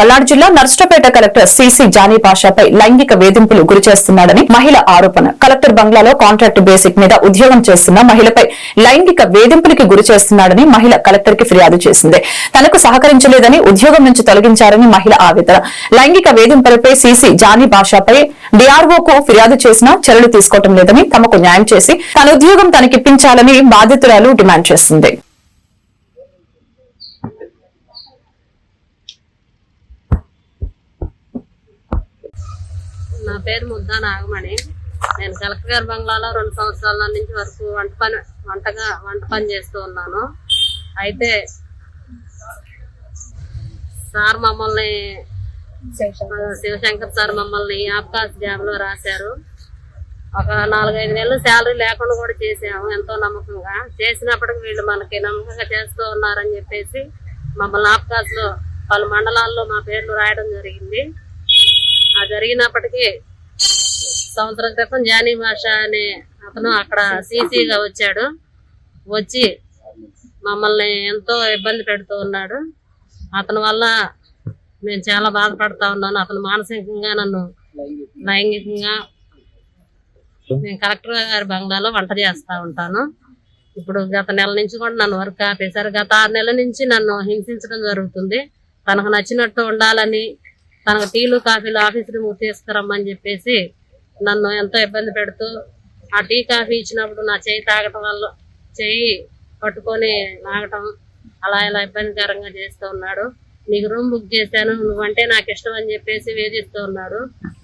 పల్నాడు జిల్లా Narsapeta collector CC Jani పాషాపై లైంగిక వేధింపులు గురి చేస్తున్నాడని మహిళ ఆరోపణ. కలెక్టర్ బంగ్లాలో కాంట్రాక్ట్ బేసిక్ మీద ఉద్యోగం చేస్తున్న మహిళపై లైంగిక వేధింపులకి గురి చేస్తున్నాడని మహిళ కలెక్టర్కి ఫిర్యాదు చేసింది. తనకు సహకరించలేదని ఉద్యోగం నుంచి తొలగించారని మహిళ ఆవేదన. లైంగిక వేధింపులపై సిసి జానీ భాషపై డిఆర్ఓకు ఫిర్యాదు చేసినా చర్యలు తీసుకోవటం లేదని తమకు న్యాయం చేసి తన ఉద్యోగం తనకిప్పించాలని బాధితురాలు డిమాండ్ చేసింది. నా పేరు ముద్దా నాగమణి. నేను కలెక్టర్ గారి బంగ్లాలో రెండు సంవత్సరాల నుంచి వరకు వంట పని వంటగా వంట పని చేస్తూ ఉన్నాను. అయితే సార్ మమ్మల్ని శివశంకర్ సార్ మమ్మల్ని ఆప్కాస్ జాబ్లో రాశారు. ఒక నాలుగైదు నెలలు శాలరీ లేకుండా కూడా చేసాము ఎంతో నమ్మకంగా. చేసినప్పటికి వీళ్ళు మనకి నమ్మకంగా చేస్తూ ఉన్నారని చెప్పేసి మమ్మల్ని ఆప్కాస్లో పలు మండలాల్లో మా పేర్లు రాయడం జరిగింది. ఆ జరిగినప్పటికీ సంవత్సరం క్రితం జానీ భాష అనే అతను అక్కడ సీసీగా వచ్చాడు. వచ్చి మమ్మల్ని ఎంతో ఇబ్బంది పెడుతూ ఉన్నాడు. అతని వల్ల నేను చాలా బాధపడతా ఉన్నాను. అతను మానసికంగా నన్ను లైంగికంగా నేను కలెక్టర్ గారి బంగ్లాలో వంట చేస్తూ ఉంటాను. ఇప్పుడు గత నెల నుంచి కూడా నన్ను వర్క్ ఆపేశారు. గత ఆరు నెలల నుంచి నన్ను హింసించడం జరుగుతుంది. తనకు నచ్చినట్టు ఉండాలని తనకు టీలు కాఫీలు ఆఫీసులు తీసుకురమ్మని చెప్పేసి నన్ను ఎంతో ఇబ్బంది పెడుతూ ఆ టీ కాఫీ ఇచ్చినప్పుడు నా చేయి తాగటం వల్ల చేయి పట్టుకొని లాగటం అలా ఇలా ఇబ్బందికరంగా చేస్తూ ఉన్నాడు. నీకు రూమ్ బుక్ చేశాను నువ్వంటే నాకు ఇష్టం అని చెప్పేసి వేధిస్తూ ఉన్నాడు.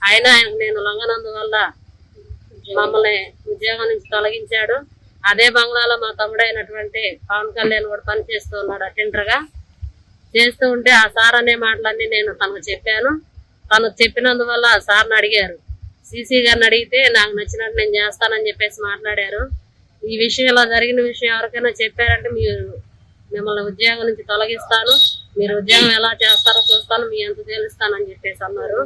అయినా నేను లొంగనందువల్ల మమ్మల్ని ఉద్యోగం నుంచి తొలగించాడు. అదే బంగ్లాలో మా తమ్ముడైనటువంటి పవన్ కళ్యాణ్ కూడా పనిచేస్తూ ఉన్నాడు అటెండర్గా. చేస్తూ ఉంటే ఆ సార్ అనే మాటలన్నీ నేను తనకు చెప్పాను. తను చెప్పినందువల్ల ఆ సార్ని అడిగారు. సీసీ గారిని అడిగితే నాకు నచ్చినట్టు నేను చేస్తానని చెప్పేసి మాట్లాడారు. ఈ విషయం ఇలా జరిగిన విషయం ఎవరికైనా చెప్పారంటే మీరు మిమ్మల్ని ఉద్యోగం నుంచి తొలగిస్తాను. మీరు ఉద్యోగం ఎలా చేస్తారో చూస్తాను. మీ ఎంత తెలుస్తానని చెప్పేసి అన్నారు.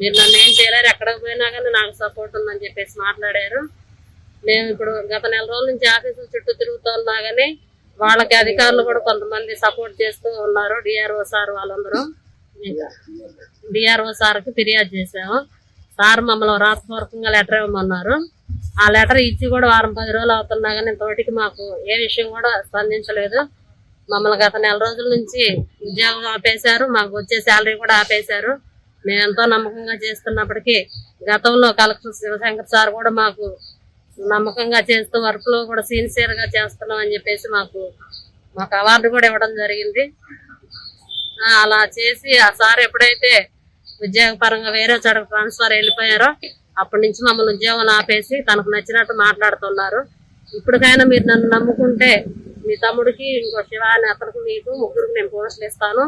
మీరు నన్ను ఏం చేయలేరు. ఎక్కడికి పోయినా కానీ నాకు సపోర్ట్ ఉందని చెప్పేసి మాట్లాడారు. మేము ఇప్పుడు గత నెల రోజుల నుంచి ఆఫీసుల చుట్టూ తిరుగుతున్నా కానీ వాళ్ళకి అధికారులు కూడా కొంతమంది సపోర్ట్ చేస్తూ ఉన్నారు. డిఆర్ఓ సార్ వాళ్ళందరూ. డిఆర్ఓ సార్కి ఫిర్యాదు చేసాము సార్ మమ్మల్ని రాతపూర్వకంగా లెటర్ ఇవ్వమన్నారు. ఆ లెటర్ ఇచ్చి కూడా వారం పది రోజులు అవుతున్నా కానీ తోటికి మాకు ఏ విషయం కూడా స్పందించలేదు. మమ్మల్ని గత నెల రోజుల నుంచి ఉద్యోగం ఆపేశారు. మాకు వచ్చే శాలరీ కూడా ఆపేశారు. మేము ఎంతో నమ్మకంగా చేస్తున్నప్పటికీ గతంలో కలెక్టర్ శివశంకర్ సార్ కూడా మాకు నమ్మకంగా చేస్తూ వర్క్లో కూడా సిన్సియర్గా చేస్తున్నాం అని చెప్పేసి మాకు మాకు అవార్డు కూడా ఇవ్వడం జరిగింది. అలా చేసి ఆ సార్ ఎప్పుడైతే ఉద్యోగపరంగా వేరే చోట ట్రాన్స్ఫర్ వెళ్ళిపోయారో అప్పటి నుంచి మమ్మల్ని ఉద్యోగం ఆపేసి తనకు నచ్చినట్టు మాట్లాడుతున్నారు. ఇప్పటికైనా మీరు నన్ను నమ్ముకుంటే మీ తమ్ముడికి ఇంకో శివ అనే అతనికి మీకు ముగ్గురికి నేను పోస్టులు ఇస్తాను.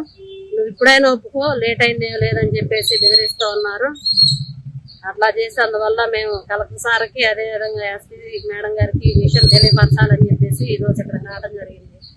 నువ్వు ఇప్పుడైనా ఒప్పుకో లేట్ అయిందేమో లేదని చెప్పేసి బెదిరిస్తూ ఉన్నారు. అట్లా చేసి అందువల్ల మేము కలెక్టర్ సార్కి అదే విధంగా ఎస్పీ మేడం గారికి ఈ విషయం తెలియపరచాలని చెప్పేసి ఈ రోజు ఇక్కడ రావడం జరిగింది.